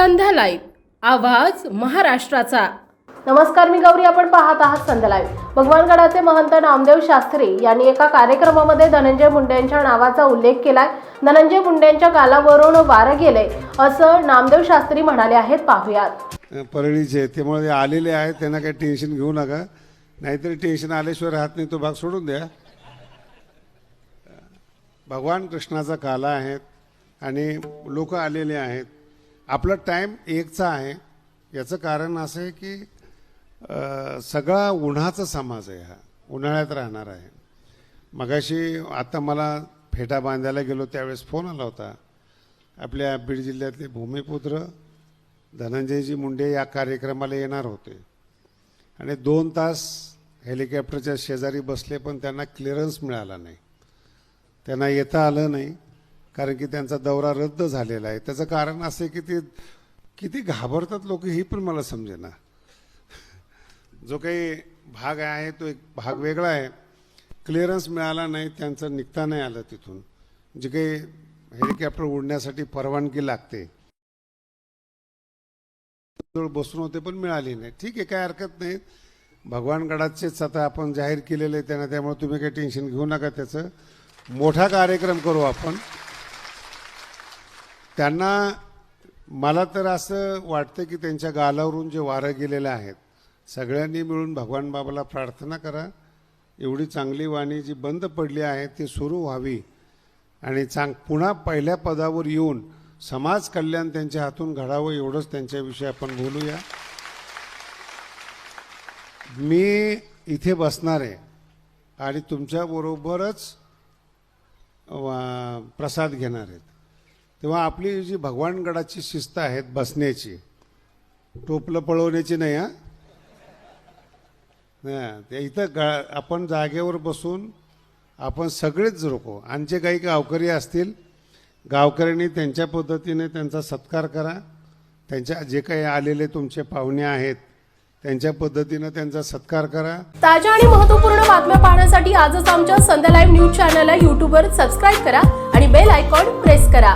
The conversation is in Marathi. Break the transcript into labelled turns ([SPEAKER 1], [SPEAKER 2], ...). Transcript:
[SPEAKER 1] संध्या लाईव्ह आवाज महाराष्ट्राचा. नमस्कार मी गौरी. आपण पाहत आहात संध्या लाईव्ह. भगवानगडाचे महंत नामदेव शास्त्री यांनी एका कार्यक्रमामध्ये धनंजय मुंडे यांच्या नावाचा उल्लेख केलाय. धनंजय मुंडे यांच्या गालावरून वारं गेले असं नामदेव शास्त्री म्हणाले आहेत. पाहुयात.
[SPEAKER 2] परळीचे त्यामुळे ते आलेले आहेत. त्यांना काही टेन्शन घेऊ नका. नाहीतरी टेन्शन आल्याशिवाय राहत नाही तो भाग सोडून द्या. भगवान कृष्णाचा काला आहेत आणि लोक आलेले आहेत. आपला टाईम एकचा आहे. याचं कारण असं आहे की सगळा उन्हाचा समाज आहे हा. उन्हाळ्यात राहणार आहे. मगाशी आता मला फेटा बांधायला गेलो त्यावेळेस फोन आला होता. आपल्या बीड जिल्ह्यातले भूमिपुत्र धनंजयजी मुंडे या कार्यक्रमाला येणार होते. आणि दोन तास हेलिकॉप्टरच्या शेजारी बसले पण त्यांना क्लिअरन्स मिळाला नाही. त्यांना येता आलं नाही. कारण की त्यांचा दौरा रद्द झालेला आहे. त्याचं कारण असं आहे की ते किती घाबरतात लोक ही पण मला समजेना. जो काही भाग आहे तो एक भाग वेगळा आहे. क्लिअरन्स मिळाला नाही त्यांचं निघता नाही आलं तिथून. जे काही हेलिकॉप्टर उडण्यासाठी परवानगी लागते. बसून होते पण मिळाली नाही. ठीक आहे काय हरकत नाही. भगवानगडाचेच आता आपण जाहीर केलेले आहे त्यांना त्यामुळे तुम्ही काही टेन्शन घेऊ नका त्याचं. मोठा कार्यक्रम करू आपण. त्यांना मला तर असं वाटतं की त्यांच्या गालावरून जे वारं गेलेले आहेत सगळ्यांनी मिळून भगवान बाबाला प्रार्थना करा. एवढी चांगली वाणी जी बंद पडली आहे ती सुरू व्हावी. आणि चांग पुन्हा पहिल्या पदावर येऊन समाज कल्याण त्यांच्या हातून घडावं एवढंच त्यांच्याविषयी आपण बोलूया. मी इथे बसणार आहे आणि तुमच्याबरोबरच वा- प्रसाद घेणार आहेत. तेव्हा आपली जी भगवानगडाची शिस्त आहेत बसण्याची टोपलं पळवण्याची नाही हा? नाही, ते इथं ग आपण जागेवर बसून आपण सगळेच रोखो आणि जे काही गावकरी असतील गावकऱ्यांनी त्यांच्या पद्धतीने त्यांचा सत्कार करा. त्यांच्या जे काही आलेले तुमचे पाहुणे आहेत त्यांच्या पद्धतीनं त्यांचा सत्कार करा.
[SPEAKER 1] ताज्या आणि महत्त्वपूर्ण बातम्या पाहण्यासाठी आजच आमच्या संध्या लाईव्ह न्यूज चॅनलला यूट्यूबवर सबस्क्राईब करा आणि बेल आयकॉन प्रेस करा.